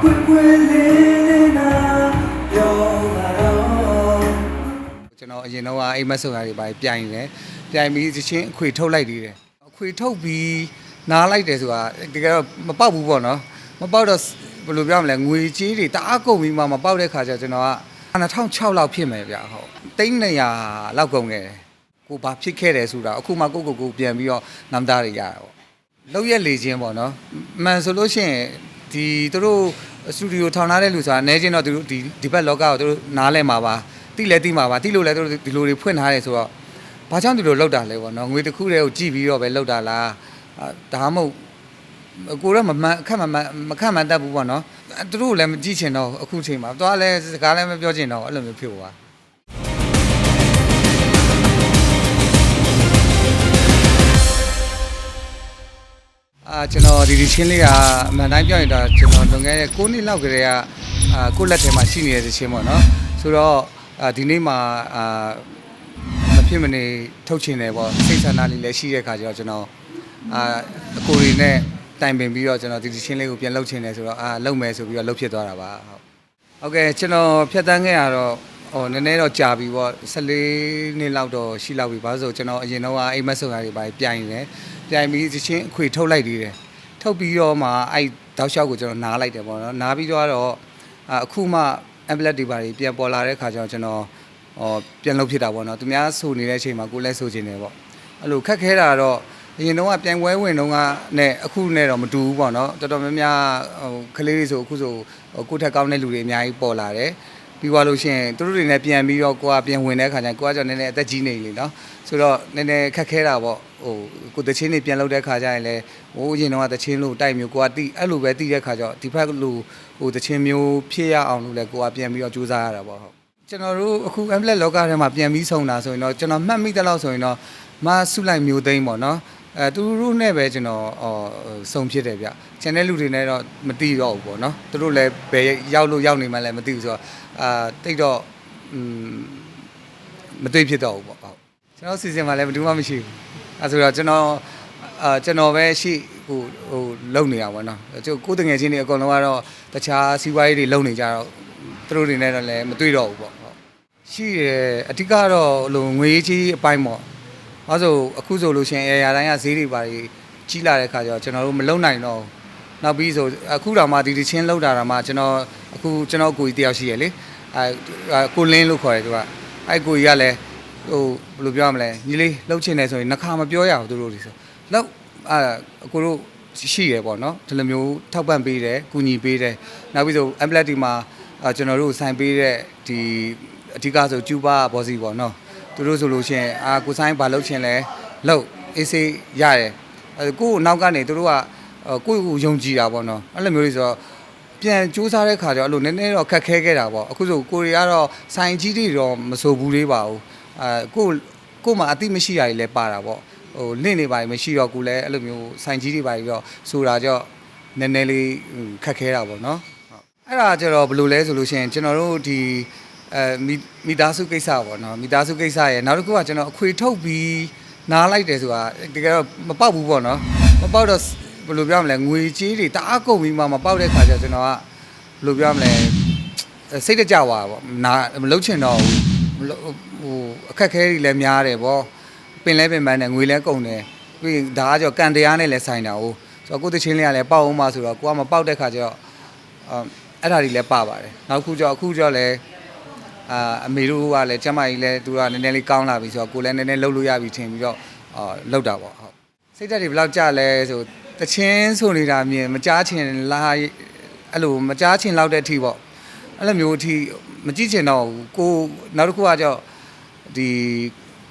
ကွယ်ကွယ်လေးလေးနာပြောပါတော့ကျွန်တော်အရင်တော့အိမ်မက်ဆုံရတွေပါပြိုင်တယ်ပြိုင်ပြီးသချင်းအခွေထုတ်လိုက်သေးတယ်အခွေထုတ်ပြီးနားလိုက်တယ်ဆိုတာတကယ်တော့မပေါက်ဘူးပေါ့နော်မပေါက်တော့ဘယ်လိုပြောမလဲငွေကြီးတွေတအားကုန်ပြီးမှမပေါက်တဲ့ခါကျကျွန်တော်က2006လောက်ဖြစ်မယ်ဗျဟုတ်တိန်း200လောက်ကုန်ခဲ့တယ် ကိုဘာဖြစ်ခဲ့တယ်ဆိုတာအခုမှကိုကိုကိုပြန်ပြီးတော့နမ်သားတွေရတာပေါ့လောက်ရက်လေချင်းပေါ့နော်မှန်ဆိုလို့ရှိရင်ဒီသူတို့စတူဒီယိုထောင်ထားတဲ့လူဆိုတာအနည်းချင်းတော့သူတို့ဒီဒီဘက်လောကကိုသူတို့နားလဲမှာပါတိလဲတိမှာပါတိလို့လဲသူတို့ဒီလိုတွေဖွင့်ထားတယ်ဆိုတော့ဘာကြောင့်ဒီလိုလောက်တာလဲပေါ့နော်ငွေတစ်ခုတည်းကိုကြည့်ပြီးတော့ပဲလောက်တာလားအာဒါမှမဟုတ်ကိုတော့မမှန်အခက်မမှန်မခက်မှန်တတ်ဘူးပေါ့နော်သူတို့လည်းမကြည့်ချင်တော့အခုချိန်မှာသွားလဲစကားလည်းမပြောချင်တော့အဲ့လိုမျိုးဖြစ်သွား အာကျွန်တော်ဒီဒီချင်းလေးကအမှန်တိုင်းပြောရင်တော့ကျွန်တော်လွန်ခဲ့တဲ့9နှစ်လောက်ကလေးကအာကိုယ့်လက်ထဲမှာရှိနေတဲ့ချင်းပေါ့နော်ဆိုတော့အာဒီနေ့မှာအာမဖြစ်မနေထုတ်ချင်တယ်ပေါ့စိတ်ဆန္ဒလေးလည်းရှိတဲ့ခါကျတော့ကျွန်တော်အာအကိုရီနဲ့တိုင်ပင်ပြီးတော့ကျွန်တော်ဒီဒီချင်းလေးကိုပြန်လုပ်ချင်တယ်ဆိုတော့အာလုပ်မယ်ဆိုပြီးတော့လုပ်ဖြစ်သွားတာပါဟုတ်ဟုတ်ကဲ့ကျွန်တော်ဖြတ်တန်းခဲ့ရတော့ ဟိုနည်းနည်းတော့ကြာပြီပေါ့14နှစ်လောက်တော့ရှိလောက်ပြီဘာလို့ဆိုကျွန်တော်အရင်တော့အိမ်မက်ဆုံရတွေပါပြိုင်တယ်ပြိုင်ပြီးသချင်းအခွေထုတ်လိုက်သေးတယ်ထုတ်ပြီးတော့မှအဲ့တောက်လျှောက်ကိုကျွန်တော်နားလိုက်တယ်ပေါ့နော်နားပြီးတော့တော့အခုမှ amplet တွေပါတွေပြန်ပေါ်လာတဲ့ခါကျတော့ကျွန်တော်ဟောပြန်လုပ်ဖြစ်တာပေါ့နော်သူများဆိုနေတဲ့အချိန်မှာကိုယ်လည်းဆိုချင်တယ်ပေါ့အဲ့လိုခက်ခဲတာတော့အရင်တော့ကပြန်ပွဲဝင်တော့ကနဲ့အခုနဲ့တော့မတူဘူးပေါ့နော်တော်တော်များများဟိုကလေးတွေဆိုအခုဆိုဟိုကိုယ့်ထက်ကောင်းတဲ့လူတွေအများကြီးပေါ်လာတယ် ပြီးသွားလို့ရှိရင်သူတို့တွေနဲ့ပြန်ပြီးတော့ကိုကပြန်ဝင်တဲ့ခါကျရင်ကိုကကြောင့်နည်းနည်းအသက်ကြီးနေလေနော်ဆိုတော့နည်းနည်းခက်ခဲတာပေါ့ဟိုကိုတချင်းတွေပြန်လုပ်တဲ့ခါကျရင်လည်းဟိုရင်တော့တချင်းလို့တိုက်မျိုးကိုကတိအဲ့လိုပဲတိတဲ့ခါကျတော့ဒီဘက်လိုဟိုတချင်းမျိုးဖြစ်ရအောင်လို့လည်းကိုကပြန်ပြီးတော့ကြိုးစားရတာပေါ့ဟုတ်ကျွန်တော်တို့အခု amplet လောကထဲမှာပြန်ပြီးဆုံတာဆိုရင်တော့ကျွန်တော်မှတ်မိတဲ့လောက်ဆိုရင်တော့မဆုလိုက်မျိုးသိမ်းပေါ့နော် အဲသူတို့နဲ့ပဲကျွန်တော်ဟောစုံဖြစ်တယ်ဗျ။ channel လူတွေနဲ့တော့မတိတော့ဘူးပေါ့နော်။သူတို့လည်းဘယ်ရောက်လို့ရောက်နေမှလည်းမသိဘူးဆိုတော့အာတိတ်တော့อืมမတွေ့ဖြစ်တော့ဘူးပေါ့ဟုတ်။ကျွန်တော်စီစဉ်မှာလည်းဘယ်သူမှမရှိဘူး။အဲဆိုတော့ကျွန်တော်အာကျွန်တော်ပဲရှိဟိုဟိုလုံနေရပါတော့။ကျွန်တော်ကိုယ်တငယ်ချင်းတွေအကုန်လုံးကတော့တခြားစီးပွားရေးတွေလုံနေကြတော့သူတို့တွေနဲ့တော့လည်းမတွေ့တော့ဘူးပေါ့ဟုတ်။ရှိတယ်အဓိကတော့ဟိုငွေကြီးအပိုင်းပေါ့။ ဘာလို့အခုဆိုလို့ရှိရင်အရာတိုင်းကဈေးတွေပါကြီးလာတဲ့ခါကျတော့ကျွန်တော်တို့မလုံနိုင်တော့ဘူး။နောက်ပြီးဆိုအခုတော့မှဒီဒီချင်းလောက်တာတော့မှကျွန်တော်အခုကျွန်တော်ကိုကြီးတယောက်ရှိရလေအဲကိုလင်းလို့ခေါ်တယ်သူကအဲကိုကြီးကလည်းဟိုဘယ်လိုပြောရမလဲညီလေးလှုပ်ချင်တယ်ဆိုရင်နှခါမပြောရဘူးသူတို့တွေဆိုလောက်အဲအကိုတို့ရှိရပေါ့နော်ဒီလိုမျိုးထောက်ပံ့ပေးတယ်ကူညီပေးတယ်နောက်ပြီးဆို amplet ဒီမှာအာကျွန်တော်တို့ဆိုင်ပေးတဲ့ဒီအဓိကဆိုကျူပါဘောစီပေါ့နော် သူတို့ဆိုလို့ရှိရင်အာကိုဆိုင်ဘာလှုပ်ချင်လဲလှုပ်အေးစေးရတယ်အဲကို့နောက်ကနေသူတို့ကဟိုကိုယ့်ကိုယုံကြည်တာပေါ့နော်အဲ့လိုမျိုးလေးဆိုတော့ပြန်စူးစမ်းတဲ့ခါကျတော့အဲ့လိုနည်းနည်းတော့ခက်ခဲခဲ့တာပေါ့အခုဆိုကိုရီကတော့စိုင်ကြီးတွေတော့မဆိုဘူးလေးပါဘူးအဲကိုကိုမှအတိမရှိတာတွေလည်းပါတာပေါ့ဟိုလင့်နေပါမရှိတော့ကိုလည်းအဲ့လိုမျိုးစိုင်ကြီးတွေပါပြီးတော့ဆိုတာကြောင့်နည်းနည်းလေးခက်ခဲတာပေါ့နော်အဲ့ဒါကျတော့ဘယ်လိုလဲဆိုလို့ရှိရင်ကျွန်တော်တို့ဒီ အဲမိမိသားစုကိစ္စပေါ့နော်မိသားစုကိစ္စရယ်နောက်တစ်ခုကကျွန်တော်အခွေထုတ်ပြီးနားလိုက်တယ်ဆိုတာတကယ်တော့မပေါက်ဘူးပေါ့နော်မပေါက်တော့ဘယ်လိုပြောမလဲငွေကြီးတွေတအားကုန်ပြီးမှမပေါက်တဲ့ခါကျကျွန်တော်ကဘယ်လိုပြောမလဲစိတ်တကြွားပါပေါ့နာမလုတ်ချင်တော့ဘူးမလုပ်ဟိုအခက်ခဲတွေလည်းများတယ်ပေါ့ပင်လဲပင်ပန်းတယ်ငွေလဲကုန်တယ်ပြီးရင်ဒါကကြောကန်တရားနဲ့လည်းဆိုင်တာ哦ဆိုတော့ကိုယ်တချင်းလေးကလည်းပေါက်အောင်မှဆိုတော့ကိုကမပေါက်တဲ့ခါကျတော့အဲ့ဒါတွေလည်းပပါတယ်နောက်ခုကျတော့အခုကျတော့လည်း အာအမေတို့ကလည်းကျမကြီးလည်းသူကနည်းနည်းလေးကောင်းလာပြီဆိုတော့ကိုလည်းနည်းနည်းလှုပ်လို့ရပြီထင်ပြီးတော့အာလှုပ်တာပေါ့ဟုတ်စိတ်ဓာတ်တွေဘယ်လောက်ကြလဲဆိုတချင်းဆိုနေတာမြင်မကြားချင်လားအဲ့လိုမကြားချင်လောက်တဲ့အထိပေါ့အဲ့လိုမျိုးအထိမကြည့်ချင်တော့ဘူးကိုနောက်တစ်ခုကကြောင့်ဒီ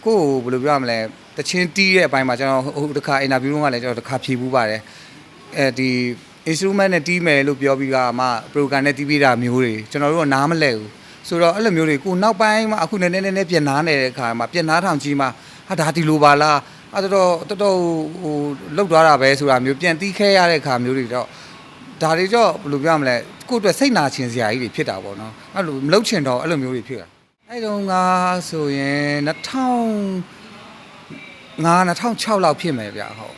ကိုကိုဘယ်လိုပြောရမလဲတချင်းတီးတဲ့အပိုင်းမှာကျွန်တော်ဟိုတစ်ခါအင်တာဗျူးတုန်းကလည်းကျွန်တော်တစ်ခါဖြေဘူးပါတယ်အဲဒီ instrument နဲ့တီးမယ်လို့ပြောပြီးကမှ program နဲ့တီးပြီးတာမျိုးတွေကျွန်တော်တို့ကနားမလဲဘူး ဆိုတော့အဲ့လိုမျိုးတွေကိုနောက်ပိုင်းမှာအခုနည်းနည်းနည်းနည်းပြင်နားနေတဲ့အခါမှာပြင်နားထောင်ကြီးမှာဟာဒါဒီလိုပါလားအဲ့တော့တော်တော်ဟိုလောက်သွားတာပဲဆိုတာမျိုးပြန်တီးခဲရတဲ့ခါမျိုးတွေတော့ဒါတွေကြောင့်ဘယ်လိုပြောမလဲကိုယ့်အတွက်စိတ်နာချင်စရာကြီးတွေဖြစ်တာပေါ့နော်အဲ့လိုမလုပ်ချင်တော့အဲ့လိုမျိုးတွေဖြစ်တာအဲ့တုန်းကဆိုရင်2000ငါ2006လောက်ဖြစ်မယ်ဗျဟုတ်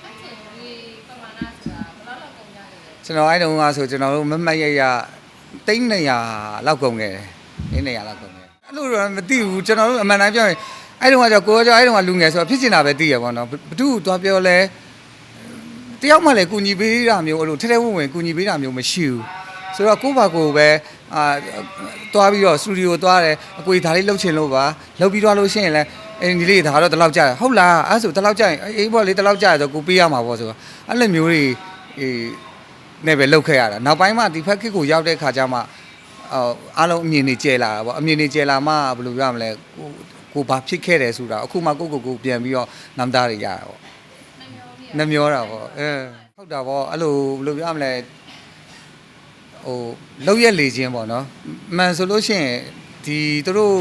ကျွန်တော်အဲ့တုန်းကဆိုကျွန်တော်တို့မမတ်ရရတိန်း200လောက်ကုန်ခဲ့တယ် တိန်း200လောက်ကုန်ခဲ့အဲ့လိုတော့မသိဘူးကျွန်တော်တို့အမှန်တမ်းပြောရင်အဲ့တုန်းကကြောကိုကကြောအဲ့တုန်းကလူငယ်ဆိုတော့ဖြစ်ချင်တာပဲသိရပါတော့ဘသူ့ကိုသွားပြောလဲတယောက်မှလည်းကူညီပေးတာမျိုးအဲ့လိုထဲထဲဝင်ဝင်ကူညီပေးတာမျိုးမရှိဘူးဆိုတော့ကိုယ့်ဘာကိုယ်ပဲအာသွားပြီးတော့စတူဒီယိုသွားတယ်အကွေဒါလေးလှုပ်ချင်လို့ပါလှုပ်ပြီးသွားလို့ရှိရင်လည်းအင်းဒီလေးဒါတော့ဒီလောက်ကြာတယ်ဟုတ်လားအဲ့ဆိုဒီလောက်ကြာရင်အေးဘောလေးဒီလောက်ကြာရဆိုကိုပေးရမှာပေါ့ဆိုတော့အဲ့လိုမျိုးတွေအေးနဲ့ပဲလှုပ်ခဲ့ရတာနောက်ပိုင်းမှာဒီဖက်ခစ်ကိုရောက်တဲ့ခါကျမှ အော်အားလုံးအမြင်တွေကျဲလာတာပေါ့အမြင်တွေကျဲလာမှဘယ်လိုပြောရမလဲကိုကိုဘာဖြစ်ခဲ့တယ်ဆိုတာအခုမှကိုကိုကိုပြန်ပြီးတော့နမ်သားတွေရတာပေါ့နှမျောတာပေါ့အဲဟုတ်တာပေါ့အဲ့လိုဘယ်လိုပြောရမလဲဟိုလောက်ရက်လေခြင်းပေါ့နော်မှန်ဆိုလို့ရှိရင်ဒီသူတို့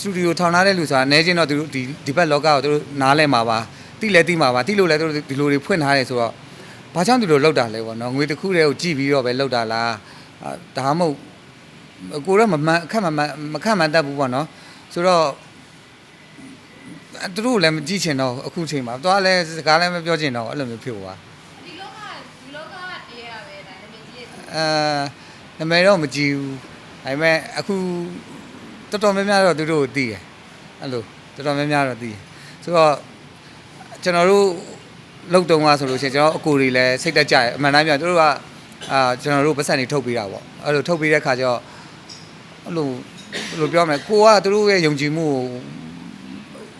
စတူဒီယိုထောင်ထားတဲ့လူဆိုတာအနေချင်းတော့သူတို့ဒီဒီဘက်လောကကိုသူတို့နားလဲမှာပါတိလဲတိမှာပါတိလို့လဲသူတို့ဒီလိုတွေဖွင့်ထားတယ်ဆိုတော့ဘာကြောင့်ဒီလိုလောက်တာလဲပေါ့နော်ငွေတစ်ခုတည်းကိုကြည့်ပြီးတော့ပဲလောက်တာလားအာဒါမှမဟုတ် ကိုတော့မမှန်အခက်မမှန်မခက်မှန်တတ်ဘူးပေါ့နော်ဆိုတော့သူတို့လည်းမကြည့်ချင်တော့အခုချိန်မှာသွားလဲစကားလည်းမပြောချင်တော့အဲ့လိုမျိုးဖြစ်သွားဒီလောကဒီလောကအေးရပဲဒါနာမည်ကြီးရဲ့အဲနာမည်တော့မကြည့်ဘူးဒါပေမဲ့အခုတော်တော်များများတော့သူတို့ကိုသိတယ်အဲ့လိုတော်တော်များများတော့သိတယ်ဆိုတော့ကျွန်တော်တို့လောက်တုံးကဆိုလို့ရှိရင်ကျွန်တော်အကိုတွေလည်းစိတ်တက်ကြတယ်အမှန်တမ်းပြောသူတို့ကအာကျွန်တော်တို့ပတ်စံတွေထုတ်ပေးတာပေါ့အဲ့လိုထုတ်ပေးတဲ့ခါကျတော့ အဲ့လိုဘယ်လိုပြောမလဲကိုကသူတို့ရဲ့ယုံကြည်မှု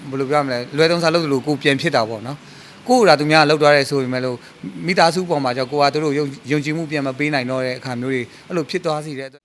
ကိုဘယ်လိုပြောမလဲလွယ်သုံးစားလုပ်လို့ကိုပြန်ဖြစ်တာပေါ့နော်ကိုကသူများလောက်သွားတယ်ဆိုပေမဲ့လို့မိသားစုပေါ်မှာကြောင့်ကိုကသူတို့ယုံယုံကြည်မှုပြန်မပေးနိုင်တော့တဲ့အခါမျိုးတွေအဲ့လိုဖြစ်သွားစီတဲ့အတွက်